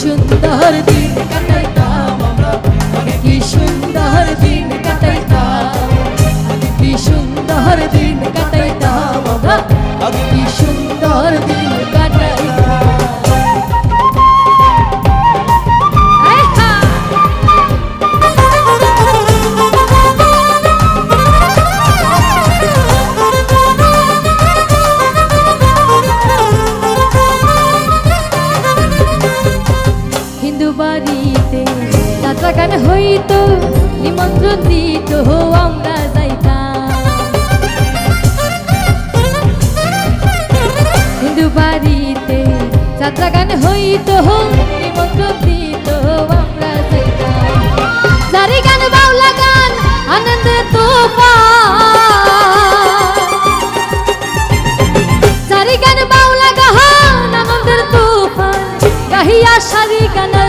সুন্দর দিন কাটাইতাম আমরা। কি সুন্দর দিন কাটাইতাম। কি সুন্দর দিন কাটাইতাম আমরা। কি সুন্দর দিন গান হইতো, নিমন্ত্রণ দিত আমরা যাইতাম। হিন্দু বাড়িতে যাত্রা গান হইতো নিমন্ত্রণ দিত আমরা যাইতাম। যারি গান বাউলা গান, আনন্দে তোফান। সারি গান বাউলা গাহান আনন্দের তুফান, গাহিয়া সারি গানার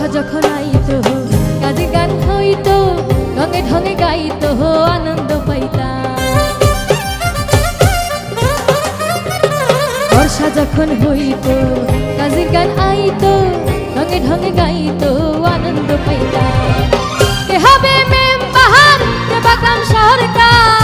বর্ষা যখন আইতো কাজে গান হইতো রঙে ঢঙে গাইতো, আনন্দ পাইতাম। বর্ষা যখন হইতো কাজে গান আইতো রঙে ঢঙে গাইতো, আনন্দ পাইতাম। হবে মেম বাহার কে বাগাম সরকার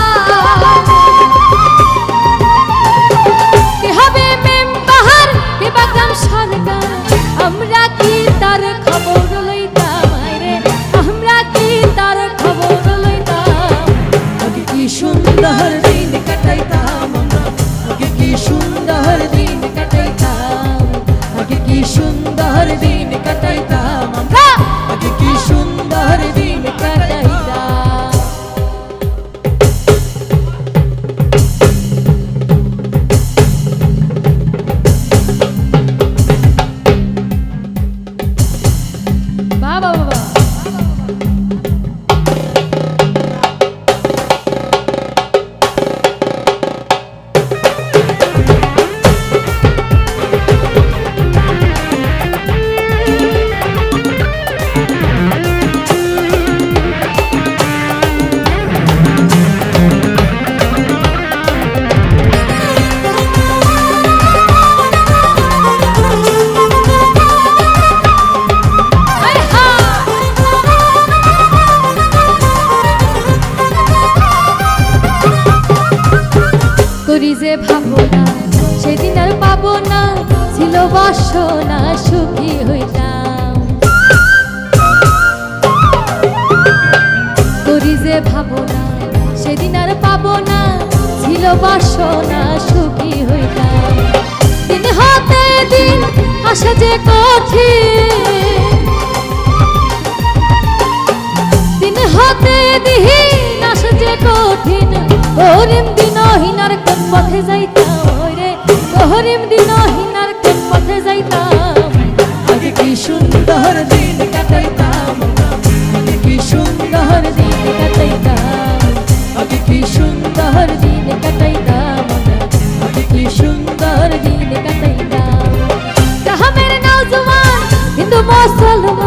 সুন্দর দিন করি যে ভাবনা, সেদিন আর পাবো না, ছিল বাসনা, সুখী হইতাম। করি যে ভাবনা, সেদিন আর পাবো না, ছিল বাসনা, সুখী হইতাম। দিন হতে দিন আসে যে কঠিন পথে যাইতাম রে। তোহরিম দিন হিনার কোন পথে যাইতাম। আজ কি সুন্দর দিন কাটাইতাম আজ কি সুন্দর দিন কাটাইতাম। আজ কি সুন্দর দিন কাটাইতাম আজ কি সুন্দর দিন কাটাইতাম। কাহামের নওজওয়ান হিন্দু মুসলমান।